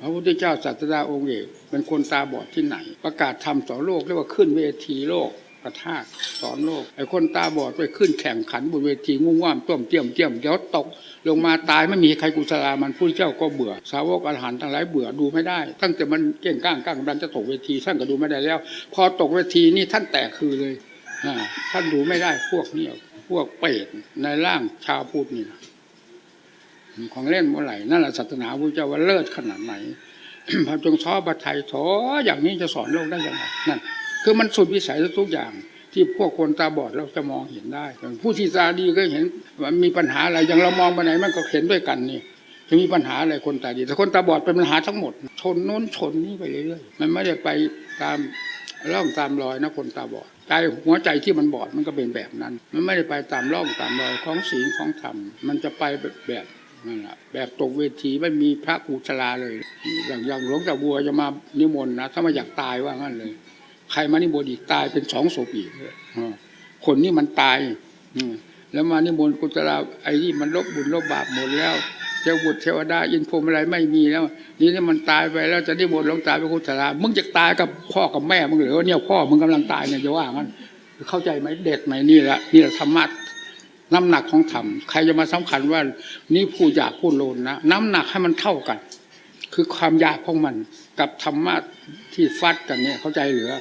พระพุทธเจ้าศาสดาองค์เอกเป็นคนตาบอดที่ไหน ประกาศธรรมสอนโลกเรียกว่าขึ้นเวทีโลกประทาสอนโลกไอ้คนตาบอดไปขึ้นแข่งขันบนเวทีงุ่งว่ามต้มเตี้ยมเตี้ยมเดี๋ยวตก ลงมาตายไม่มีใครกุศลามันผู้เจ้าก็เบื่อ สาวกอรหันต์ทั้งหลายเบื่อดูไม่ได้ ตั้งแต่มันเก่งก้างก้างกำลังจะตกเวทีท่านก็ดูไม่ได้แล้ว พอตกเวทีนี่ท่านแตกคือเลยอ่าท่านดูไม่ได้พวกนี้พวกเปรตในร่างชาวพุทธนี่ ของเล่นเมื่อไหร่นั่นแหละศาสนาพระเจ้าว่าเลิศขนาดไหนพระจงท้อพระไทยท้ออย่างนี้จะสอนโลกได้ยังไงนั่นคือมันสุดวิสัยทุกอย่าง ที่พวกคนตาบอดเราจะมองเห็นได้ผู้ที่ตาดีก็เห็นว่ามีปัญหาอะไรอย่างเรามองไปไหนมันก็เห็นด้วยกันนี่จะมีปัญหาอะไรคนตาดี แต่คนตาบอดเป็นปัญหาทั้งหมด ชนโน้นชนนี่ไปเรื่อยๆมันไม่ได้ไปตามร่องตามรอยนะคนตาบอดใจหัวใจที่มันบอดมันก็เป็นแบบนั้น มันไม่ได้ไปตามร่องตามรอยของศีลของธรรมมันจะไปแบบ นั่นแหละแบบตกเวทีไม่มีพระกุศลาเลย อย่างอย่างหลวงตาบัวจะมานิมนต์นะถ้ามาอยากตายว่างั้นเลย ใครมานิมนต์อีกตายเป็นสองศพอีกคนนี้มันตายแล้วมานิมนต์กุศลาไอ้นี่มันลบบุญลบบาปหมดแล้วเจ้าบุตรเทวดาอินพรมอะไรไม่มีแล้ว นี่นี่มันตายไปแล้วจะนิมนต์หลวงตาไปกุศลามึงจะตายกับพ่อกับแม่มึงหรือว่าเนี่ยพ่อมึงกำลังตายเนี่ยจะว่างั้นเข้าใจไหมเด็ดไหมนี่แหละนี่แหละธรรมะ น้ำหนักของธรรมใครจะมาสำคัญว่านี่ผู้อยากผู้โลนนะน้ำหนักให้มันเท่ากัน คือความยากของมัน กับธรรมะที่ฟัดกันเนี่ยเข้าใจเหรือ